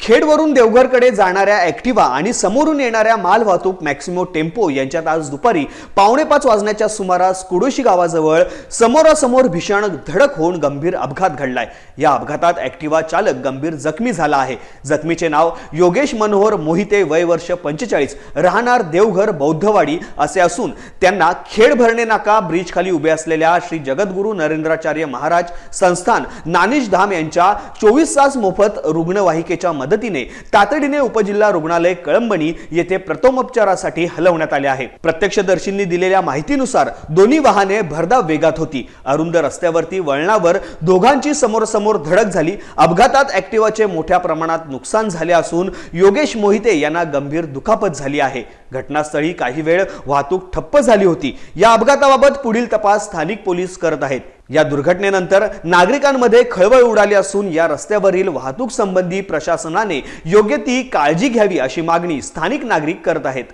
खेडवरून देवघरकडे जाणाऱ्या ॲक्टिवा आणि समोरून येणाऱ्या माल वाहतूक मॅक्सिमो टेम्पो यांच्यात आज दुपारी पावणे पाच वाजण्याच्या सुमारास कुडोशी गावाजवळ समोरासमोर भीषण धडक होऊन गंभीर अपघात घडलाय. या अपघातात ॲक्टिवा चालक गंभीर जखमी झाला आहे. जखमीचे नाव योगेश मनोहर मोहिते वय वर्ष पंचेचाळीस राहणार देवघर बौद्धवाडी असे असून त्यांना खेड भरणे नाका ब्रिजखाली उभे असलेल्या श्री जगद्गुरू नरेंद्राचार्य महाराज संस्थान नानिश धाम यांच्या चोवीस तास मोफत रुग्णवाहिकेच्या मदतीने तातडीने उपजिल्हा रुग्णालय कळंबणी येथे प्रथमोपचारासाठी हलवण्यात आले आहे. प्रत्यक्षदर्शींनी दिलेल्या माहितीनुसार दोन्ही वाहने भरधाव वेगात होती. अरुंद रस्त्यावरती वळणावर दोघांची समोरसमोर धडक झाली. अपघातात ऍक्टिवाचे मोठ्या प्रमाणात नुकसान झाले असून योगेश मोहिते यांना गंभीर दुखापत झाली आहे. घटनास्थळी काही वेळ वाहतूक ठप्प झाली होती. या अपघाताबाबत पुढील तपास स्थानिक पोलीस करत आहेत. या दुर्घटनेनंतर नागरिकांमध्ये खळबळ उडाली असून या रस्त्यावरील वाहतूक संबंधी प्रशासनाने योग्य ती काळजी घ्यावी अशी मागणी स्थानिक नागरिक करत आहेत.